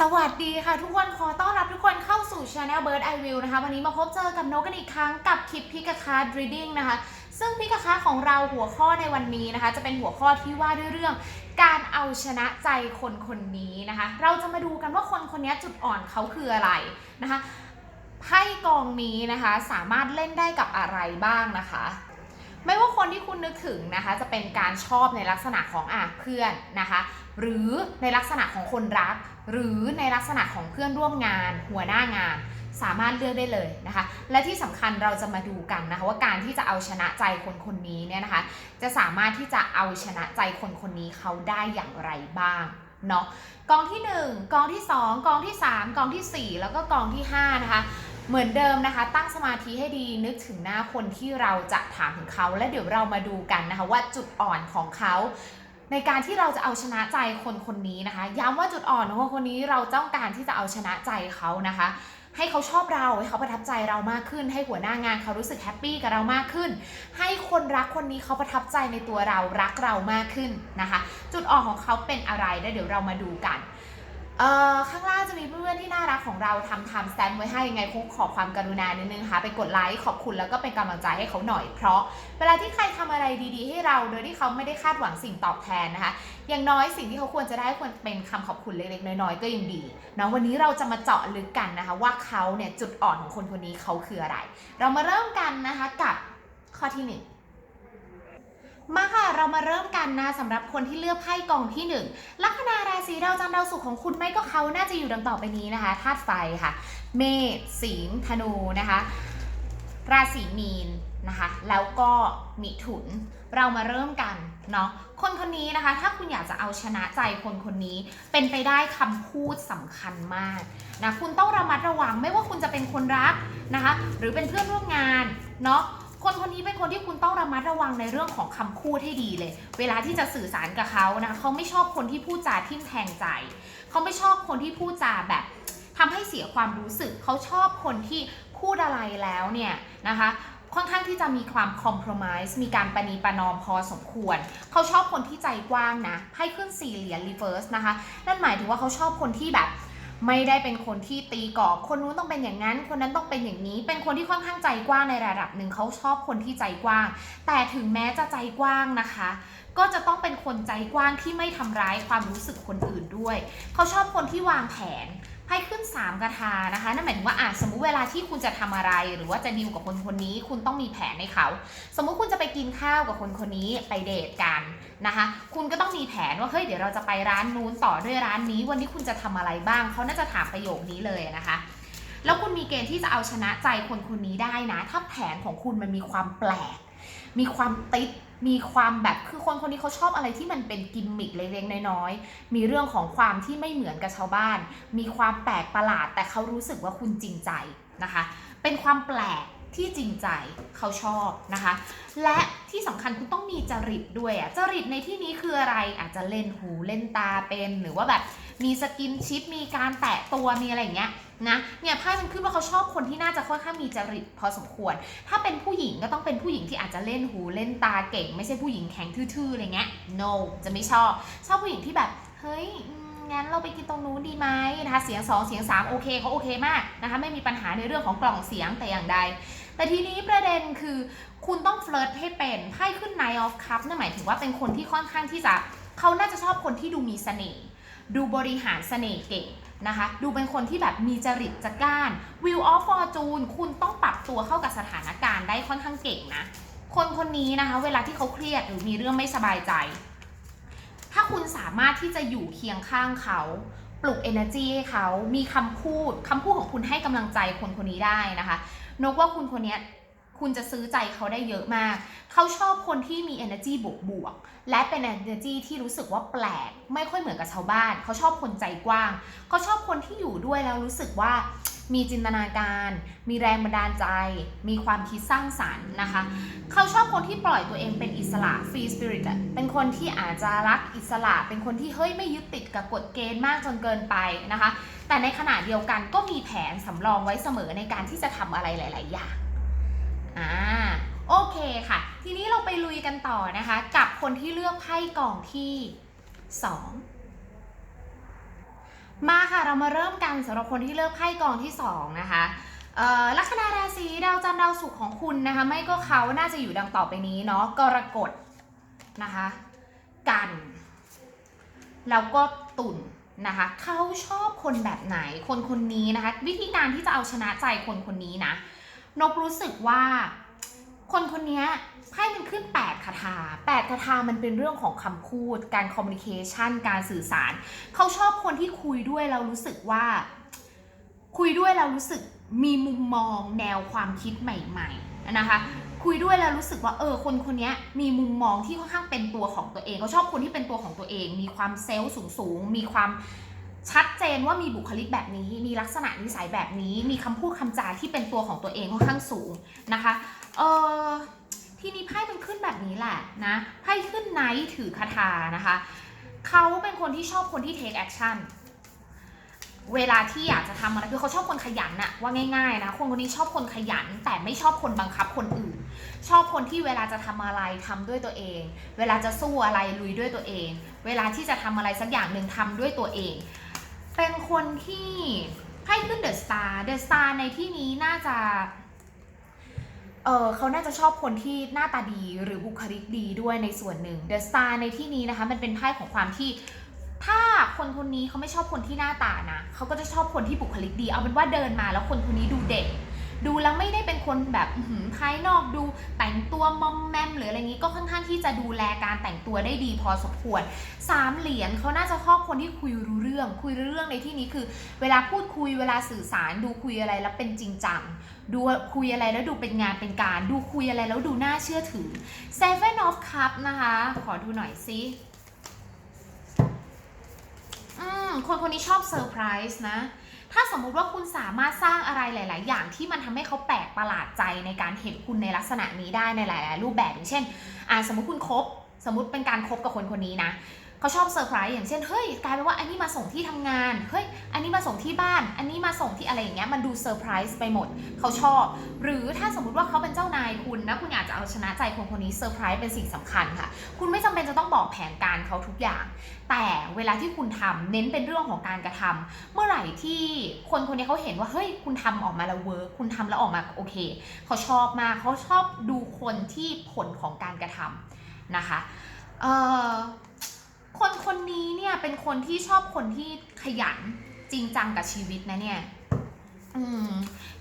สวัสดีค่ะ ทุกคนขอต้อนรับทุกคนเข้าสู่ Channel Bird Eye View นะคะ วันนี้มาพบเจอกับนกกันอีกครั้งกับคลิปพิกาคา Reading นะคะ ซึ่งพิกาคาของเราหัวข้อในวันนี้นะคะ จะเป็นหัวข้อที่ว่าด้วยเรื่องการเอาชนะใจคนคนนี้นะคะ เราจะมาดูกันว่าคนคนนี้จุดอ่อนเขาคืออะไรนะคะไพ่กองนี้นะคะสามารถเล่นได้กับอะไรบ้างนะคะไม่ว่าคนที่คุณนึกถึงนะคะ จะเป็นการชอบในลักษณะของอะเพื่อนนะคะ หรือในลักษณะของคนรัก หรือในลักษณะของเพื่อนร่วมงาน หัวหน้างาน สามารถเลือกได้เลยนะคะ และที่สำคัญเราจะมาดูกันนะคะว่าการที่จะเอาชนะใจคนคนนี้เนี่ยนะคะ จะสามารถที่จะเอาชนะใจคนคนนี้เขาได้อย่างไรบ้างเนาะกองที่ 1 กองที่ 2 กองที่ 3 กองทีสี่4 แล้วก็กองที่ 5 นะคะ เหมือนเดิมนะคะ ตั้งสมาธิให้ดีนึกถึงหน้าคนที่เราจะถามถึงเขา และเดี๋ยวเรามาดูกันนะคะว่าจุดอ่อนของเขา ในการที่เราจะเอาชนะใจคนคนนี้นะคะ ย้ำว่าจุดอ่อนของคนคนนี้เราต้องการที่จะเอาชนะใจเขานะคะ ให้เขาชอบเราให้เขาประทับใจเรามากขึ้น ให้หัวหน้างานเขารู้สึกแฮปปี้กับเรามากขึ้น ให้คนรักคนนี้เขาประทับใจในตัวเรารักเรามากขึ้นนะคะ จุดอ่อนของเขาเป็นอะไรแล้วเดี๋ยวเรามาดูกัน เอ่อข้างล่างจะมีเพื่อนที่น่ารักของเราทำทม์สแตมไว้ให้ยังไงคงขอความกรุณานิดนึงนะคะไปกดไลค์ขอบคุณแล้วก็เป็นกำลังใจให้เขาหน่อย เพราะเวลาที่ใครทำอะไรดีๆ ให้เราโดยที่เขาไม่ได้คาดหวังสิ่งตอบแทนนะคะ อย่างน้อยสิ่งที่เขาควรจะได้ควรเป็นคำขอบคุณเล็กๆน้อยๆก็ยังดีเนาะวันนี้เราจะมาเจาะลึกกันนะคะ ว่าเขาเนี่ยจุดอ่อนของคนคนนี้เขาคืออะไร เรามาเริ่มกันนะคะกับข้อที่หนึ่ง มาค่ะ เรามาเริ่มกันนะสำหรับคนที่เลือกไพ่กองที่หนึ่งลัคนาราศีดาวจันทร์ดาวศุกร์ของคุณไม่ก็เขาน่าจะอยู่ดังต่อไปนี้นะคะธาตุไฟค่ะ เมษสิงห์ธนูนะคะ ราศีมีนนะคะ แล้วก็มิถุน เรามาเริ่มกันเนาะคนคนนี้นะคะ ถ้าคุณอยากจะเอาชนะใจคนคนนี้เป็นไปได้คำพูดสำคัญมากนะคุณต้องระมัดระวังไม่ว่าคุณจะเป็นคนรักนะคะ หรือเป็นเพื่อนร่วมงานเนาะ คนคนนี้เป็นคนที่คุณต้องระมัดระวังในเรื่องของคำพูดให้ดีเลย เวลาที่จะสื่อสารกับเขานะคะเขาไม่ชอบคนที่พูดจาทิ่มแทงใจเขาไม่ชอบคนที่พูดจาแบบทำให้เสียความรู้สึก เขาชอบคนที่พูดอะไรแล้วเนี่ยนะคะค่อนข้างที่จะมีความคอม p r o m i s e มีการประนีประนอมพอสมควร เขาชอบคนที่ใจกว้างนะไพ่ขึ้นสี่เหรียญ reverse นะคะ นั่นหมายถึงว่าเขาชอบคนที่แบบ ไม่ได้เป็นคนที่ตีกรอบ คนนู้นต้องเป็นอย่างนั้น คนนั้นต้องเป็นอย่างนี้ เป็นคนที่ค่อนข้างใจกว้างในระดับหนึ่งเขาชอบคนที่ใจกว้าง แต่ถึงแม้จะใจกว้างนะคะ ก็จะต้องเป็นคนใจกว้างที่ไม่ทำร้ายความรู้สึกคนอื่นด้วย เขาชอบคนที่วางแผน ไพ่ขึ้น 3 กระทานะคะ นั่นหมายถึงว่าอะสมมุติเวลาที่คุณจะทำอะไร หรือว่าจะดีลกับคนคนนี้ คุณต้องมีแผนให้เขา สมมุติคุณจะไปกินข้าวกับคนคนนี้ไปเดทกันนะคะ คุณก็ต้องมีแผนว่าเฮ้ยเดี๋ยวเราจะไปร้านนู้นต่อด้วยร้านนี้ วันนี้คุณจะทำอะไรบ้างเขาน่าจะถามประโยคนี้เลยนะคะแล้วคุณมีเกณฑ์ที่จะเอาชนะใจคนคนนี้ได้นะ ถ้าแผนของคุณมันมีความแปลก มีความติด มีความแบบคือคนคนนี้เขาชอบอะไรที่มันเป็นกิมมิคเล็กๆน้อยๆ มีเรื่องของความที่ไม่เหมือนกับชาวบ้าน มีความแปลกประหลาด แต่เขารู้สึกว่าคุณจริงใจนะคะ เป็นความแปลกที่จริงใจเขาชอบนะคะ และที่สำคัญคุณต้องมีจริตด้วยอะจริตในที่นี้คืออะไรอาจจะเล่นหูเล่นตาเป็นหรือว่าแบบ มีสกินชิป มีการแตะตัว มีอะไรอย่างเงี้ยนะ เนี่ยไพ่มันขึ้นว่าเขาชอบคนที่น่าจะค่อนข้างมีจริตพอสมควร ถ้าเป็นผู้หญิงก็ต้องเป็นผู้หญิงที่อาจจะเล่นหูเล่นตาเก่ง ไม่ใช่ผู้หญิงแข็งทื่อๆอะไรเงี้ย no จะไม่ชอบ ชอบผู้หญิงที่แบบ เฮ้ยงั้นเราไปกินตรงนู้นดีไหมนะคะ เสียง 2 เสียง 3 โอเคเขาโอเคมากนะคะไม่มีปัญหาในเรื่องของกล่องเสียงแต่อย่างใด แต่ทีนี้ประเด็นคือคุณต้องเฟลิร์ตให้เป็นไพ่ขึ้น Nine of Cups นั่นหมายถึงว่าเป็นคนที่ค่อนข้างที่จะเขาน่าจะชอบคนที่ดูมีเสน่ห์ ดูบริหารเสน่ห์เก่งนะคะ ดูเป็นคนที่แบบมีจริตจัก้าน Wheel of Fortune คุณต้องปรับตัวเข้ากับสถานการณ์ได้ค่อนข้างเก่งนะ คนคนนี้นะคะ เวลาที่เขาเครียดหรือมีเรื่องไม่สบายใจ ถ้าคุณสามารถที่จะอยู่เคียงข้างเขาปลุก energy ให้เขามีคำพูดคำพูดของคุณให้กำลังใจคนคนนี้ได้นะคะ นกว่าคุณคนนี้ คุณจะซื้อใจเขาได้เยอะมาก เขาชอบคนที่มี energy บวกบวกๆและเป็น energy ที่รู้สึกว่าแปลก ไม่ค่อยเหมือนกับชาวบ้าน เขาชอบคนใจกว้าง เขาชอบคนที่อยู่ด้วยแล้วรู้สึกว่ามีจินตนาการ มีแรงบันดาลใจ มีความคิดสร้างสรรค์นะคะ เขาชอบคนที่ปล่อยตัวเองเป็นอิสระ free spirit อะเป็นคนที่อาจจะรักอิสระ เป็นคนที่เฮ้ยไม่ยึดติดกับกฎเกณฑ์มากจนเกินไปนะคะ แต่ในขณะเดียวกันก็มีแผนสำรองไว้เสมอในการที่จะทำอะไรหลาย ๆ อย่าง ค่ะ ทีนี้เราไปลุยกันต่อนะคะ กับคนที่เลือกไพ่กล่องที่ 2 มาค่ะเรามาเริ่มกันสำหรับคนที่เลือกไพ่กล่องที่ 2 นะคะลัคนาราศีดาวจันทร์ดาวศุกร์ของคุณนะคะ ไม่ก็เขาน่าจะอยู่ดังต่อไปนี้เนาะกรกฎนะคะ กันแล้วก็ตุ่นนะคะเขาชอบคนแบบไหนคนคนนี้นะคะ วิธีการที่จะเอาชนะใจคนคนนี้นะนกรู้สึกว่า คนคนนี้ไพ่มันขึ้น 8 คาถา 8 คาถามันเป็นเรื่องของคำพูด การคอมมิวนิเคชันการสื่อสาร เขาชอบคนที่คุยด้วยเรารู้สึกว่า คุยด้วยเรารู้สึกมีมุมมองแนวความคิดใหม่ๆนะคะ คุยด้วยแล้วรู้สึกว่าเออคนคนนี้มีมุมมองที่ค่อนข้างเป็นตัวของตัวเองเขาชอบคนที่เป็นตัวของตัวเอง มีความเซลล์สูงๆมีความ ชัดเจนว่ามีบุคลิกแบบนี้ มีลักษณะนิสัยแบบนี้ มีคำพูดคำจาที่เป็นตัวของตัวเองค่อนข้างสูงนะคะ เออทีนี้ไพ่มันขึ้นแบบนี้แหละนะไพ่ขึ้นไนท์ถือคาถานะคะเขาเป็นคนที่ชอบคนที่ take action เวลาที่อยากจะทำอะไรคือเขาชอบคนขยันอะว่าง่ายๆนะคนคนนี้ชอบคนขยัน แต่ไม่ชอบคนบังคับคนอื่น ชอบคนที่เวลาจะทำอะไรทำด้วยตัวเอง เวลาจะสู้อะไรลุยด้วยตัวเอง เวลาที่จะทำอะไรสักอย่างหนึ่งทำด้วยตัวเอง เป็นคนที่ให้ขึ้นเดอะสตาร์เดอะสตาร์ในที่นี้น่าจะเออเขาน่าจะชอบคนที่หน้าตาดีหรือบุคลิกดีด้วยในส่วนหนึ่งเดอะสตาร์ในที่นี้นะคะมันเป็นไพ่ของความที่ถ้าคนคนนี้เขาไม่ชอบคนที่หน้าตานะเขาก็จะชอบคนที่บุคลิกดี เอาเป็นว่าเดินมาแล้วคนคนนี้ดูเด็ก ดูแล้วไม่ได้เป็นคนแบบภายนอกดูแต่งตัวมอมแมมหรืออะไรงี้ก็ค่อนข้างที่จะดูแลการแต่งตัวได้ดีพอสมควรสามเหรียญเขาน่าจะชอบคนที่คุยรู้เรื่อง คุยรู้เรื่องในที่นี้คือ เวลาพูดคุยเวลาสื่อสารดูคุยอะไรแล้วเป็นจริงจังดูคุยอะไรแล้วดูเป็นงานเป็นการ ดูคุยอะไรแล้วดูน่าเชื่อถือ Seven of Cup นะคะ ขอดูหน่อยสิอืมคนคนนี้ชอบเซอร์ไพรส์นะ ถ้าสมมุติว่าคุณสามารถสร้างอะไรหลาย ๆ อย่างที่มันทำให้เขาแปลกประหลาดใจในการเห็นคุณในลักษณะนี้ได้ในหลาย ๆ รูปแบบอย่างเช่นอ่าสมมติคุณคบสมมติเป็นการคบกับคนคนนี้นะ เขาชอบเซอร์ไพรส์อย่างเช่นเฮ้ยกลายเป็นว่าอันนี้มาส่งที่ทำงานเฮ้ยอันนี้มาส่งที่บ้าน อันนี้มาส่งที่อะไรอย่างเงี้ยมันดูเซอร์ไพรส์ไปหมดเขาชอบ หรือถ้าสมมติว่าเขาเป็นเจ้านายคุณนะคุณอากจะเอาชนะใจคนคนนี้เซอร์ไพรส์เป็นสิ่งสำคัญค่ะ คุณไม่จำเป็นจะต้องบอกแผนการเขาทุกอย่าง แต่เวลาที่คุณทำเน้นเป็นเรื่องของการกระทำเมื่อไหร่ที่คนคนนี้เขาเห็นว่าเฮ้ยคุณทำออกมาแล้วเวิร์คคุณทำแล้วออกมาโอเคเขาชอบมากเขาชอบดูคนที่ผลของการกระทำนะคะเอ่อ คนคนนี้เนี่ยเป็นคนที่ชอบคนที่ขยันจริงจังกับชีวิตนะเนี่ยอืม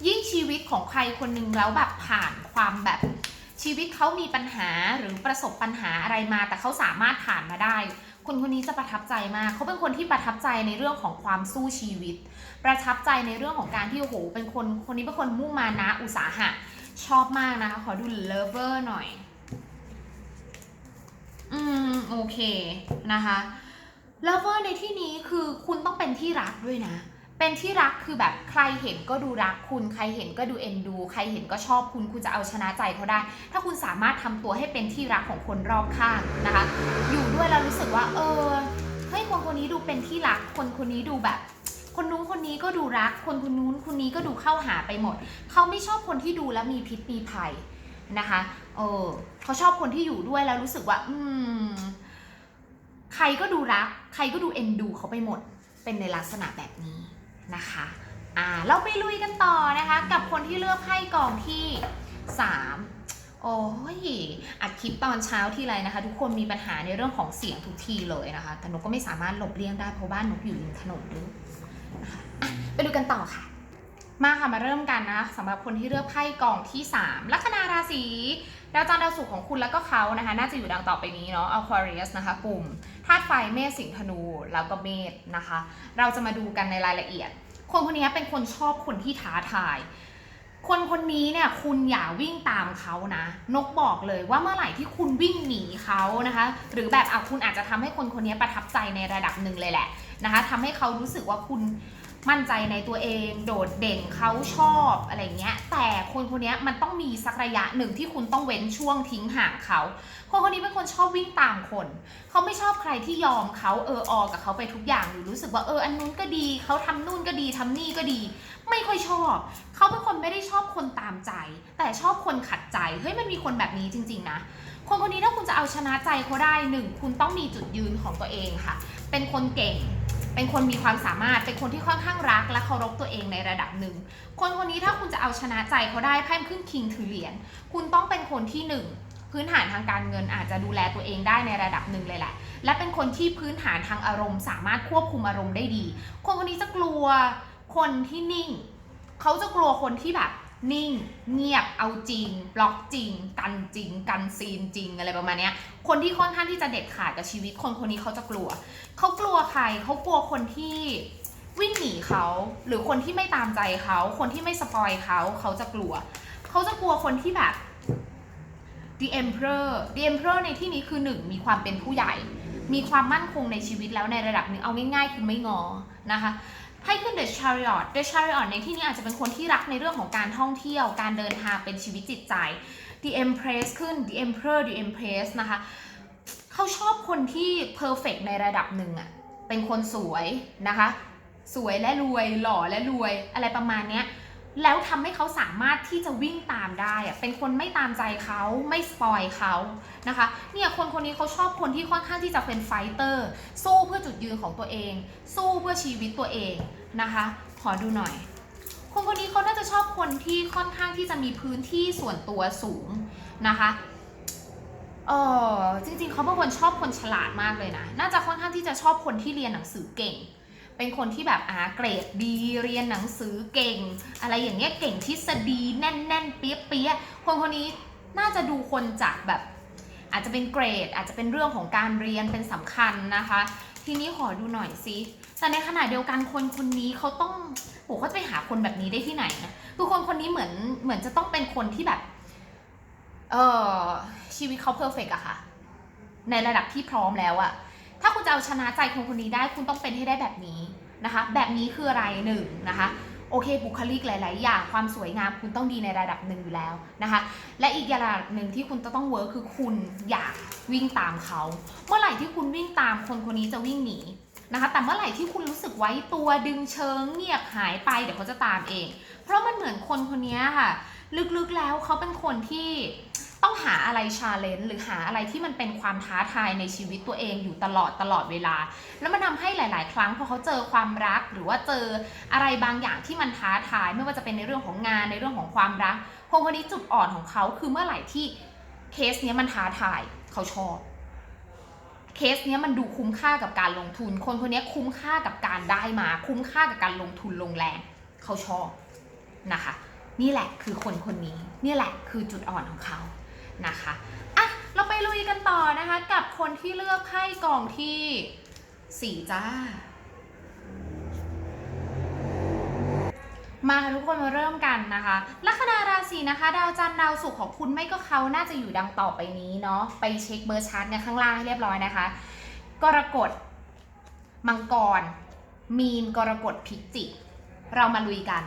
ยิ่งชีวิตของใครคนหนึ่งแล้วแบบผ่านความแบบชีวิตเขามีปัญหาหรือประสบปัญหาอะไรมา แต่เขาสามารถผ่านมาได้ คนคนนี้จะประทับใจมาก เขาเป็นคนที่ประทับใจในเรื่องของความสู้ชีวิต ประทับใจในเรื่องของการที่โอ้โหเป็นคนคนนี้เป็นคนมุ่งมานะอุตสาหะ ชอบมากนะคะขอดูเลเวอร์หน่อย อืมโอเคนะคะเลเวอร์ในที่นี้คือคุณต้องเป็นที่รักด้วยนะ เป็นที่รักคือแบบใครเห็นก็ดูรักคุณ ใครเห็นก็ดูเอ็นดู ใครเห็นก็ชอบคุณ คุณจะเอาชนะใจเขาได้ ถ้าคุณสามารถทำตัวให้เป็นที่รักของคนรอบข้างนะคะ อยู่ด้วยแล้วรู้สึกว่า เออเฮ้ยคนคนนี้ดูเป็นที่รัก คนคนนี้ดูแบบคนนู้นคนนี้ก็ดูรัก คนคนนู้นคนนี้ก็ดูเข้าหาไปหมด เขาไม่ชอบคนที่ดูแล้วมีพิษมีภัยนะคะ เออเขาชอบคนที่อยู่ด้วยแล้วรู้สึกว่า อืม ใครก็ดูรัก ใครก็ดูเอ็นดูเขาไปหมด เป็นในลักษณะแบบนี้นะคะอ่าเราไปลุยกันต่อนะคะ กับคนที่เลือกไพ่กองที่สามโอ้ยอัดคลิปตอนเช้าที่ไรนะคะ ทุกคนมีปัญหาในเรื่องของเสียงทุกทีเลยนะคะแต่นกก็ไม่สามารถหลบเลี่ยงได้เพราะบ้านนกอยู่ริมถนนด้วยนะคะอะไปดูกันต่อค่ะ มาค่ะมาเริ่มกันนะสำหรับคนที่เลือกไพ่กองที่ 3 ลัคนาราศี ดาวจันทร์ดาวศุกร์ของคุณแล้วก็เขานะคะ น่าจะอยู่ดังต่อไปนี้เนาะ Aquarius นะคะ กลุ่มธาตุไฟเมษสิงห์ธนูแล้วก็เมษนะคะ เราจะมาดูกันในรายละเอียด คนคนนี้เป็นคนชอบคนที่ท้าทาย คนคนนี้เนี่ยคุณอย่าวิ่งตามเขานะ นกบอกเลยว่าเมื่อไหร่ที่คุณวิ่งหนีเขานะคะ หรือแบบอะคุณอาจจะทำให้คนคนนี้ประทับใจในระดับหนึ่งเลยแหละนะคะทำให้เขารู้สึกว่าคุณ มั่นใจในตัวเอง โดดเด่นเขาชอบอะไรเงี้ย แต่คนคนนี้มันต้องมีสักระยะหนึ่งที่คุณต้องเว้นช่วงทิ้งห่างเขาคนคนนี้เป็นคนชอบวิ่งตามคน เขาไม่ชอบใครที่ยอมเขาเออออกับเขาไปทุกอย่างหรือรู้สึกว่าเอออันนู้นก็ดีเขาทำนู่นก็ดีทำนี่ก็ดี ไม่ค่อยชอบ เขาเป็นคนไม่ได้ชอบคนตามใจ แต่ชอบคนขัดใจเฮ้ยมันมีคนแบบนี้จริง ๆ นะคนคนนี้ถ้าคุณจะเอาชนะใจเขาได้หนึ่งคุณต้องมีจุดยืนของตัวเองค่ะ เป็นคนเก่ง เป็นคนมีความสามารถ เป็นคนที่ค่อนข้างรักและเคารพตัวเองในระดับหนึ่ง คนคนนี้ถ้าคุณจะเอาชนะใจเขาได้ไพ่ขึ้นคิงถือเหรียญ คุณต้องเป็นคนที่หนึ่งพื้นฐานทางการเงินอาจจะดูแลตัวเองได้ในระดับหนึ่งเลยแหละ และเป็นคนที่พื้นฐานทางอารมณ์ สามารถควบคุมอารมณ์ได้ดี คนคนนี้จะกลัวคนที่นิ่ง เขาจะกลัวคนที่แบบ นิ่ง เงียบเอาจริง บล็อกจริง กันจริง กันซีนจริงอะไรประมาณนี้คนที่ค่อนข้างที่จะเด็ดขาดกับชีวิตคนคนนี้เขาจะกลัว เขากลัวใครเขากลัวคนที่วิ่งหนีเขา หรือคนที่ไม่ตามใจเขา คนที่ไม่สปอยเขาเขาจะกลัว เขาจะกลัวคนที่แบบ The Emperor The Emperor ในที่นี้คือหนึ่งมีความเป็นผู้ใหญ่ มีความมั่นคงในชีวิตแล้วในระดับหนึ่งเอาง่ายๆ คือไม่งอนะคะ ให้ขึ้น The Chariot The Chariot ในที่นี้อาจจะเป็นคนที่รักในเรื่องของการท่องเที่ยว การเดินทางเป็นชีวิตจิตใจ The Empress ขึ้น The Emperor The Empress นะคะเขาชอบคนที่ perfect ในระดับหนึ่งอะเป็นคนสวยนะคะ สวยและรวยหล่อและรวยอะไรประมาณเนี้ย แล้วทำให้เขาสามารถที่จะวิ่งตามได้อะเป็นคนไม่ตามใจเขาไม่สปอยเขานะคะ เนี่ยคนคนนี้เขาชอบคนที่ค่อนข้างที่จะเป็นไฟเตอร์ สู้เพื่อจุดยืนของตัวเอง สู้เพื่อชีวิตตัวเองนะคะ ขอดูหน่อย คนคนนี้เขาน่าจะชอบคนที่ค่อนข้างที่จะมีพื้นที่ส่วนตัวสูงนะคะเออจริงๆเขาเป็นคนชอบคนฉลาดมากเลยนะ น่าจะค่อนข้างที่จะชอบคนที่เรียนหนังสือเก่ง เป็นคนที่แบบอาเกรดดีเรียนหนังสือเก่ง อะไรอย่างเงี้ยเก่งทฤษฎีแน่นๆเปี้ยเปี้ยๆคนคนนี้น่าจะดูคนจากแบบ อาจจะเป็นเกรด อาจจะเป็นเรื่องของการเรียนเป็นสำคัญนะคะ ทีนี้ขอดูหน่อยสิแต่ในขณะเดียวกันคนคนนี้เขาต้องโหเขาจะไปหาคนแบบนี้ได้ที่ไหนนะคือคนคนนี้เหมือนเหมือนจะต้องเป็นคนที่แบบเออชีวิตเขาเพอร์เฟกอะค่ะ ในระดับที่พร้อมแล้วอะ ถ้าคุณจะเอาชนะใจคนคนนี้ได้คุณต้องเป็นให้ได้แบบนี้นะคะ แบบนี้คืออะไรหนึ่งนะคะโอเคบุคลิกหลาย ๆ อย่างความสวยงามคุณต้องดีในระดับหนึ่งอยู่แล้วนะคะ และอีกอย่างหนึ่งที่คุณจะต้องเวิร์คคือคุณอยากวิ่งตามเขา เมื่อไหร่ที่คุณวิ่งตามคนคนนี้จะวิ่งหนีนะคะ แต่เมื่อไหร่ที่คุณรู้สึกไว้ตัวดึงเชิงเงียบหายไปเดี๋ยวเขาจะตามเอง เพราะมันเหมือนคนคนนี้ค่ะ ลึก ๆ แล้วเขาเป็นคนที่ ต้องหาอะไรชาเลนจ์หรือหาอะไรที่มันเป็นความท้าทายในชีวิตตัวเองอยู่ตลอดตลอดเวลา แล้วมันทาให้หลาย ๆ ครั้งพอเขาเจอความรักหรือว่าเจออะไรบางอย่างที่มันท้าทาย ไม่ว่าจะเป็นในเรื่องของงานในเรื่องของความรักคนคนนี้จุดอ่อนของเขาคือเมื่อไหร่ที่เคสเนี้ยมันท้าทายเขาชอบเคสเนี้ยมันดูคุ้มค่ากับการลงทุน คนคนนี้คุ้มค่ากับการได้มา คุ้มค่ากับการลงทุนลงแรงเขาชอบนะคะ นี่แหละคือคนคนนี้ นี่แหละคือจุดอ่อนของเขา นะคะอะเราไปลุยกันต่อนะคะกับคนที่เลือกไพ่กองที่สี่จ้า มาทุกคนมาเริ่มกันนะคะลัคนาราศีนะคะ ดาวจันทร์ดาวศุกร์ของคุณไม่ก็เขาน่าจะอยู่ดังต่อไปนี้เนาะไปเช็คเบอร์ชาร์ตเนี่ยข้างล่างให้เรียบร้อยนะคะ กรกฎมังกร มีนกรกฎพิจิกเรามาลุยกัน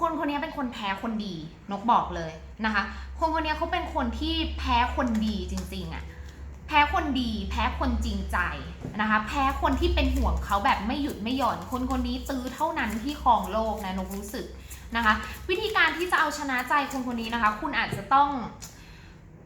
คนคนนี้เป็นคนแพ้คนดี นกบอกเลยนะคะ คนคนนี้เขาเป็นคนที่แพ้คนดีจริงๆอะแพ้คนดี แพ้คนจริงใจนะคะ แพ้คนที่เป็นห่วงเขาแบบไม่หยุดไม่หย่อน คนคนนี้ตื้อเท่านั้นที่ครองโลกนะนกรู้สึกนะคะ วิธีการที่จะเอาชนะใจคนคนนี้นะคะ คุณอาจจะต้อง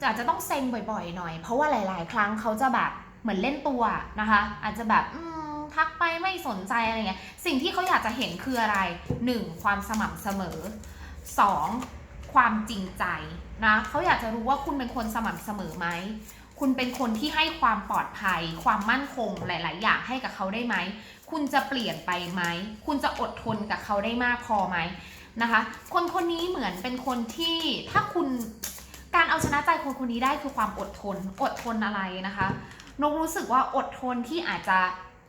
อาจจะต้องเซ็งบ่อยๆหน่อย เพราะว่าหลาย ๆ ครั้งเขาจะแบบเหมือนเล่นตัวนะคะ อาจจะแบบอืม ทักไปไม่สนใจอะไรเงี้ยสิ่งที่เขาอยากจะเห็นคืออะไร 1. ความสม่ำเสมอ 2. ความจริงใจนะเขาอยากจะรู้ว่าคุณเป็นคนสม่ำเสมอไหมคุณเป็นคนที่ให้ความปลอดภัย ความมั่นคงหลาย ๆ อย่างให้กับเขาได้ไหม คุณจะเปลี่ยนไปไหม คุณจะอดทนกับเขาได้มากพอไหมนะคะ คนคนนี้เหมือนเป็นคนที่ถ้าคุณการเอาชนะใจคนคนนี้ได้คือความอดทน อดทนอะไรนะคะนกรู้สึกว่าอดทนที่อาจจะ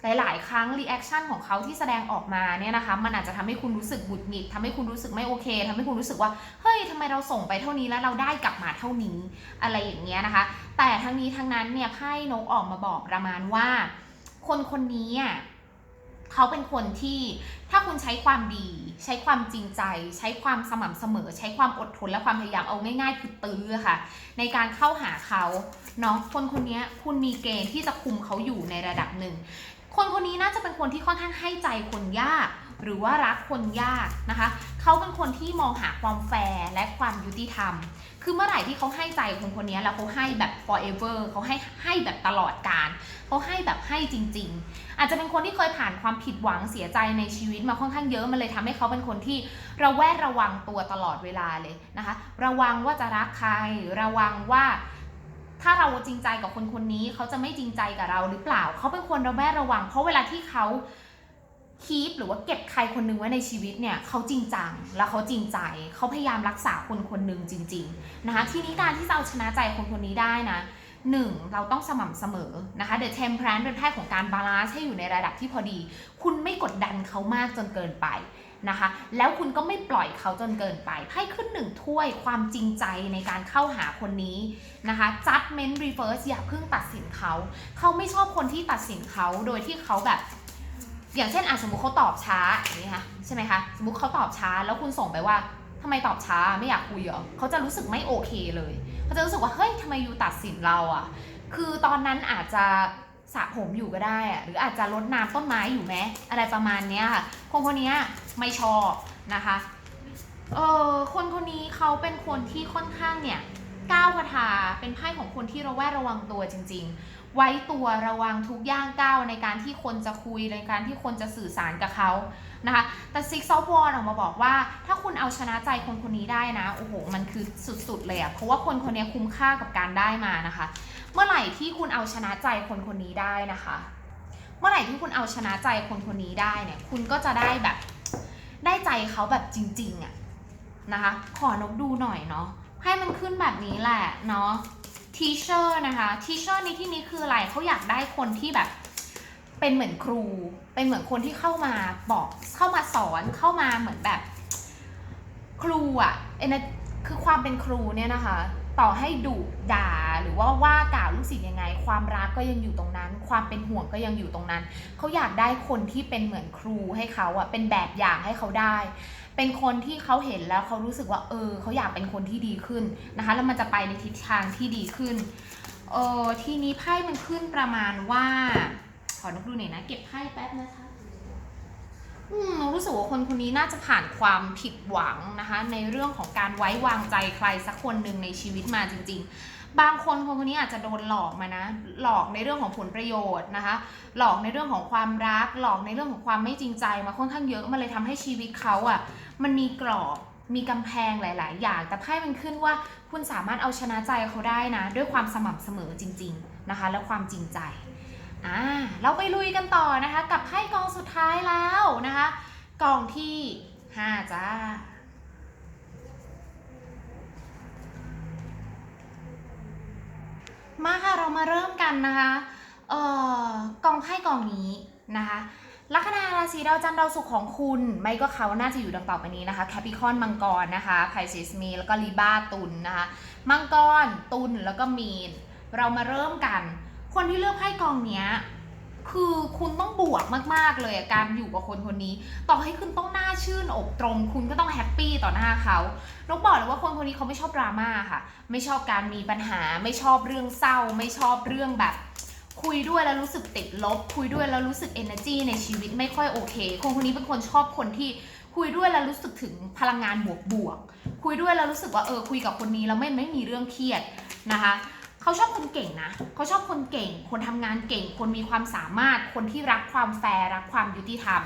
หลาย ๆ ครั้งรีแอคชั่นของเขาที่แสดงออกมาเนี่ยนะคะ มันอาจจะทำให้คุณรู้สึกหงุดหงิดทำให้คุณรู้สึกไม่โอเคทำให้คุณรู้สึกว่า เฮ้ยทำไมเราส่งไปเท่านี้แล้วเราได้กลับมาเท่านี้ อะไรอย่างเงี้ยนะคะ แต่ทั้งนี้ทั้งนั้นเนี่ยไพ่นกออกมาบอกประมาณว่า คนคนนี้อะเขาเป็นคนที่ถ้าคุณใช้ความดี ใช้ความจริงใจ ใช้ความสม่ำเสมอ ใช้ความอดทนและความพยายามเอาง่ายๆคือตื้อค่ะ ในการเข้าหาเขาเนาะคนคนนี้คุณมีเกณฑ์ที่จะคุมเขาอยู่ในระดับหนึ่ง คนคนนี้น่าจะเป็นคนที่ค่อนข้างให้ใจคนยาก หรือว่ารักคนยากนะคะ เขาเป็นคนที่มองหาความแฟร์และความยุติธรรม คือเมื่อไหร่ที่เขาให้ใจคนคนนี้แล้วเขาให้แบบ forever เขาให้ให้แบบตลอดกาลเขาให้แบบให้จริง ๆ อาจจะเป็นคนที่เคยผ่านความผิดหวังเสียใจในชีวิตมาค่อนข้างเยอะมันเลยทำให้เขาเป็นคนที่ระแวดระวังตัวตลอดเวลาเลยนะคะ ระวังว่าจะรักใคร ระวังว่า ถ้าเราจริงใจกับคนคนนี้เขาจะไม่จริงใจกับเราหรือเปล่า เขาเป็นคนระแวดระวัง เพราะเวลาที่เขาคีปหรือว่าเก็บใครคนนึงไว้ในชีวิตเนี่ยเขาจริงจังแล้วเขาจริงใจเขาพยายามรักษาคนคนหนึ่งจริง ๆนะคะ ทีนี้การที่จะเอาชนะใจคนคนนี้ได้นะหนึ่งเราต้องสม่ำเสมอนะคะ The Temperance เป็นไพ่ของการบาลานซ์ให้อยู่ในระดับที่พอดี คุณไม่กดดันเขามากจนเกินไป นะคะ แล้วคุณก็ไม่ปล่อยเขาจนเกินไปไพ่ขึ้นหนึ่งถ้วยความจริงใจในการเข้าหาคนนี้นะคะ judgment reverse อย่าเพิ่งตัดสินเขา เขาไม่ชอบคนที่ตัดสินเขาโดยที่เขาแบบ อย่างเช่นอะสมมติเขาตอบช้าอย่างนี้ค่ะใช่ไหมคะสมมติเขาตอบช้าแล้วคุณส่งไปว่าทำไมตอบช้าไม่อยากคุยเหรอเขาจะรู้สึกไม่โอเคเลย เขาจะรู้สึกว่าเฮ้ยทำไมยูตัดสินเราอะ คือตอนนั้นอาจจะ สระผมอยู่ก็ได้อะหรืออาจจะลดน้ำต้นไม้อยู่ไหมอะไรประมาณเนี้ยค่ะ คนคนนี้ไม่ชอบนะคะเออคนคนนี้เขาเป็นคนที่ค่อนข้างเนี่ยก้าวพทาเป็นไพ่ของคนที่ระแวดระวังตัวจริง ๆ ไว้ตัวระวังทุกย่างก้าวในการที่คนจะคุยในการที่คนจะสื่อสารกับเขานะคะ แต่ Six of Wands ออกมาบอกว่า ถ้าคุณเอาชนะใจคนคนนี้ได้นะโอ้โหมันคือสุดๆเลยอะเพราะว่าคนคนนี้คุ้มค่ากับการได้มานะคะ เมื่อไหร่ที่คุณเอาชนะใจคนคนนี้ได้นะคะ เมื่อไหร่ที่คุณเอาชนะใจคนคนนี้ได้เนี่ย คุณก็จะได้แบบได้ใจเขาแบบจริงๆอะนะคะ ขอนกดูหน่อยเนาะให้มันขึ้นแบบนี้แหละเนาะ teacher นะคะ teacher ในที่นี้คืออะไรเขาอยากได้คนที่แบบ เป็นเหมือนครู เป็นเหมือนคนที่เข้ามาบอกเข้ามาสอนเข้ามาเหมือนแบบ ครูอะเอ็นคือความเป็นครูเนี่ยนะคะ ต่อให้ดุด่าหรือว่าว่ากล่าวลูกศิษย์ยังไง ความรักก็ยังอยู่ตรงนั้น ความเป็นห่วงก็ยังอยู่ตรงนั้นเขาอยากได้คนที่เป็นเหมือนครูให้เขาอะเป็นแบบอย่างให้เขาได้ เป็นคนที่เขาเห็นแล้วเขารู้สึกว่า เออเขาอยากเป็นคนที่ดีขึ้นนะคะ แล้วมันจะไปในทิศทางที่ดีขึ้นเออทีนี้ไพ่มันขึ้นประมาณว่า ขอนกดูหน่อยนะ เก็บไพ่แป๊บนะคะ รู้สึกว่าคนคนนี้น่าจะผ่านความผิดหวังนะคะ ในเรื่องของการไว้วางใจใครสักคนหนึ่งในชีวิตมาจริง ๆ บางคนคนคนนี้อาจจะโดนหลอกมานะ หลอกในเรื่องของผลประโยชน์นะคะ หลอกในเรื่องของความรัก หลอกในเรื่องของความไม่จริงใจมาค่อนข้างเยอะมันเลยทำให้ชีวิตเขาอะ่ะ มันมีกรอบมีกำแพงหลาย ๆ อย่าง แต่ไพ่มันขึ้นว่าคุณสามารถเอาชนะใจเขาได้นะ ด้วยความสม่ำเสมอจริง ๆ นะคะ และความจริงใจ อ่าเราไปลุยกันต่อนะคะ กับไพ่กองสุดท้ายแล้วนะคะกองที่5จ้ามาค่ะเรามาเริ่มกันนะคะเอ่อกองไพ่กองนี้นะคะลัคนาราศีดาวจันทร์ดาวศุกร์ของคุณ ไม่ก็เขาน่าจะอยู่ดังต่อไปนี้นะคะแคปิคอนมังกรนะคะไพซิสมีแล้วก็ลีบ้าตุลนะคะมังกรตุลแล้วก็มีน เรามาเริ่มกัน คนที่เลือกไพ่กองเนี้ย คือคุณต้องบวกมากๆเลยการอยู่กับคนคนนี้ ต่อให้คุณต้องหน้าชื่นอกตรง คุณก็ต้องแฮปปี้ต่อหน้าเขานกบอกเลยว่าคนคนนี้เขาไม่ชอบดราม่าค่ะ ไม่ชอบการมีปัญหา ไม่ชอบเรื่องเศร้า ไม่ชอบเรื่องแบบ คุยด้วยแล้วรู้สึกติดลบ คุยด้วยแล้วรู้สึก energy ในชีวิตไม่ค่อยโอเค คนคนนี้เป็นคนชอบคนที่คุยด้วยแล้วรู้สึกถึงพลังงานบวกบวกๆคุยด้วยแล้วรู้สึกว่าเออคุยกับคนนี้แล้วไม่ไม่มีเรื่องเครียดนะคะ เขาชอบคนเก่งนะ เขาชอบคนเก่ง คนทำงานเก่ง คนมีความสามารถ คนที่รักความแฟร์รักความยุติธรรม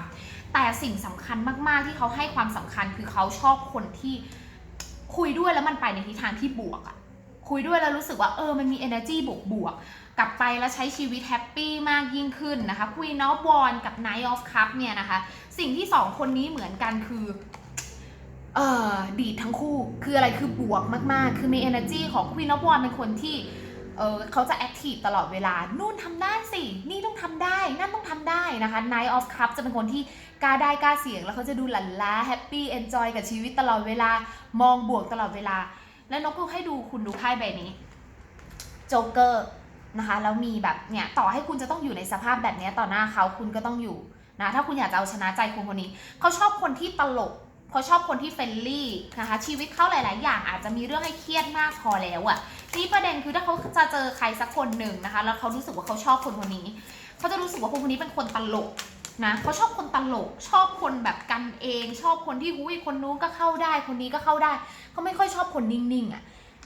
แต่สิ่งสำคัญมากๆที่เขาให้ความสำคัญคือเขาชอบคนที่คุยด้วยแล้วมันไปในทิศทางที่บวกอะคุยด้วยแล้วรู้สึกว่าเออมันมี energy บวกบวกๆกลับไปแล้วใช้ชีวิตแฮปปี้มากยิ่งขึ้นนะคะ Queen of Wands กับ Knight of Cup เนี่ยนะคะ สิ่งที่สองคนนี้เหมือนกันคือเออดีดทั้งคู่คืออะไรคือบวกมากๆ คือมี energy ของ Queen of Wands เป็นคนที่ เออเขาจะ active ตลอดเวลา นู่นทำได้สิ นี่ต้องทำได้ นั่นต้องทำได้นะคะ Night of Cup จะเป็นคนที่กล้าได้กล้าเสี่ยง แล้วเขาจะดูหลั่นล้า happy enjoy กับชีวิตตลอดเวลา มองบวกตลอดเวลา แล้วนกก็ให้ดูคุณดูไพ่ใบนี้โจ๊กเกอร์นะคะ แล้วมีแบบเนี่ย ต่อให้คุณจะต้องอยู่ในสภาพแบบนี้ต่อหน้าเขาคุณก็ต้องอยู่นะ ถ้าคุณอยากจะเอาชนะใจคนคนนี้ เขาชอบคนที่ตลก เขาชอบคนที่เฟรนลี่นะคะ ชีวิตเขาหลาย ๆ อย่างอาจจะมีเรื่องให้เครียดมากพอแล้วอะนี่ประเด็นคือถ้าเขาจะเจอใครสักคนหนึ่งนะคะ แล้วเขารู้สึกว่าเขาชอบคนคนนี้ เขาจะรู้สึกว่าคนคนนี้เป็นคนตลกนะเขาชอบคนตลกชอบคนแบบกันเอง ชอบคนที่หุ้ยคนนู้นก็เข้าได้ คนนี้ก็เข้าได้ เขาไม่ค่อยชอบคนนิ่ง ๆอะ่ะ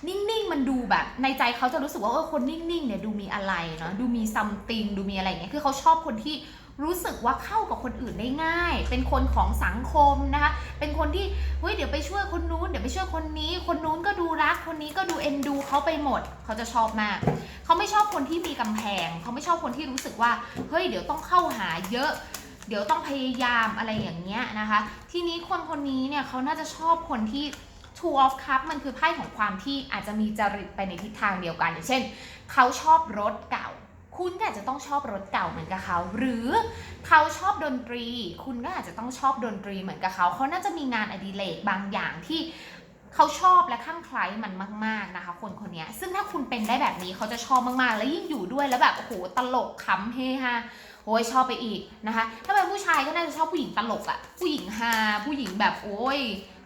นิ่ง ๆ มันดูแบบ ในใจเขาจะรู้สึกว่าเออคนนิ่ง ๆ เนี่ยดูมีอะไรเนาะดูมีซัมติงดูมีอะไรเงี้ยคือเขาชอบคนที่ รู้สึกว่าเข้ากับคนอื่นได้ง่าย เป็นคนของสังคมนะคะ เป็นคนที่เฮ้ยเดี๋ยวไปช่วยคนนู้นเดี๋ยวไปช่วยคนนี้ คนนู้นก็ดูรัก คนนี้ก็ดูเอ็นดูเขาไปหมด เขาจะชอบมาก เขาไม่ชอบคนที่มีกำแพง เขาไม่ชอบคนที่รู้สึกว่า เฮ้ยเดี๋ยวต้องเข้าหาเยอะ เดี๋ยวต้องพยายามอะไรอย่างเงี้ยนะคะ ทีนี้คนคนนี้เนี่ยเขาน่าจะชอบคนที่ Two of Cup มันคือไพ่ของความที่อาจจะมีจริตไปในทิศทางเดียวกันอย่างเช่น เขาชอบรถเก่า คุณก็อาจจะต้องชอบรถเก่าเหมือนกับเขา หรือเขาชอบดนตรี คุณก็อาจจะต้องชอบดนตรีเหมือนกับเขาเขาน่าจะมีงานอดิเรกบางอย่างที่เขาชอบและข้างใครมันมาก ๆนะคะ คนคนนี้ซึ่งถ้าคุณเป็นได้แบบนี้เขาจะชอบมากๆ แล้วยิ่งอยู่ด้วยแล้วแบบโอ้โหตลกขำเฮฮา โอ้ยชอบไปอีกนะคะถ้าเป็นผู้ชายก็น่าจะชอบผู้หญิงตลกอะผู้หญิงฮาผู้หญิงแบบโอ้ย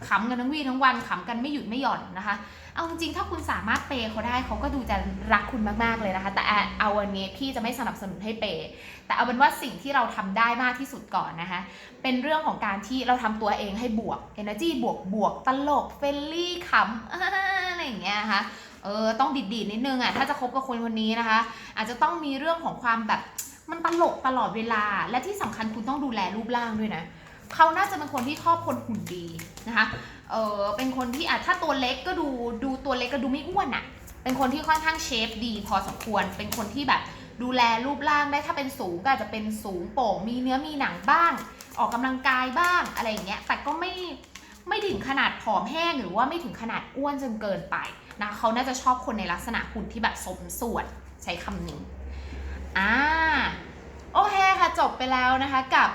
ขำกันทั้งวี่ทั้งวันขำกันไม่หยุดไม่หย่อนนะคะ เอาจริงๆถ้าคุณสามารถเปย์เขาได้เขาก็ดูจะรักคุณมากๆเลยนะคะ แต่เอาวันนี้พี่จะไม่สนับสนุนให้เปย์แต่เอาเป็นว่าสิ่งที่เราทำได้มากที่สุดก่อนนะคะ เป็นเรื่องของการที่เราทำตัวเองให้บวก energy บวกบวกตลกเฟลลี่ขำอ่าอะไรอย่างเงี้ยนะคะเออต้องดีดๆนิดนึงอะถ้าจะคบกับคนคนนี้นะคะ อาจจะต้องมีเรื่องของความแบบ มันตลกตลอดเวลา และที่สำคัญคุณต้องดูแลรูปร่างด้วยนะ เขาน่าจะเป็นคนที่ชอบคนหุ่นดีนะคะ เออเป็นคนที่อาจถ้าตัวเล็กก็ดูดูตัวเล็กก็ดูไม่อ้วนอะ่ะ เป็นคนที่ค่อนข้างเชฟดีพอสมควร เป็นคนที่แบบดูแลรูปร่างได้ถ้าเป็นสูงก็อาจจะเป็นสูงโป่งมีเนื้อมีหนังบ้าง ออกกำลังกายบ้างอะไรอย่างเงี้ย แต่ก็ไม่ไม่ถึงขนาดผอมแห้งหรือว่าไม่ถึงขนาดอ้วนจนเกินไปนะเขาน่าจะชอบคนในลักษณะหุ่นที่แบบสมส่วนใช้คำนี้ อ่าโอเคค่ะจบไปแล้วนะคะกับ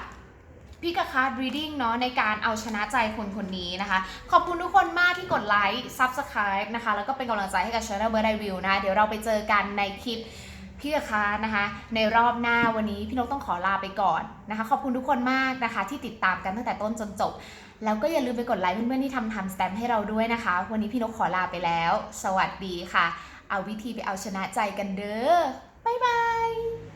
พี่กะคาร์ดรีดิ้งเนาะในการเอาชนะใจคนคนนี้นะคะ ขอบคุณทุกคนมากที่กดไลค์ Subscribe นะคะ แล้วก็เป็นกำลังใจให้กับ Channel Bird Eye View นะะเดี๋ยวเราไปเจอกันในคลิปพี่กะคาร์นะคะ ในรอบหน้าวันนี้พี่นกต้องขอลาไปก่อนนะคะ ขอบคุณทุกคนมากนะคะ ที่ติดตามกันตั้งแต่ต้นจนจบ แล้วก็อย่าลืมไปกดไลค์เพื่อนๆที่ทำทำสแตมให้เราด้วยนะคะ วันนี้พี่นกขอลาไปแล้ว สวัสดีค่ะ เอาวิธีไปเอาชนะใจกันเด้อ บ๊ายบาย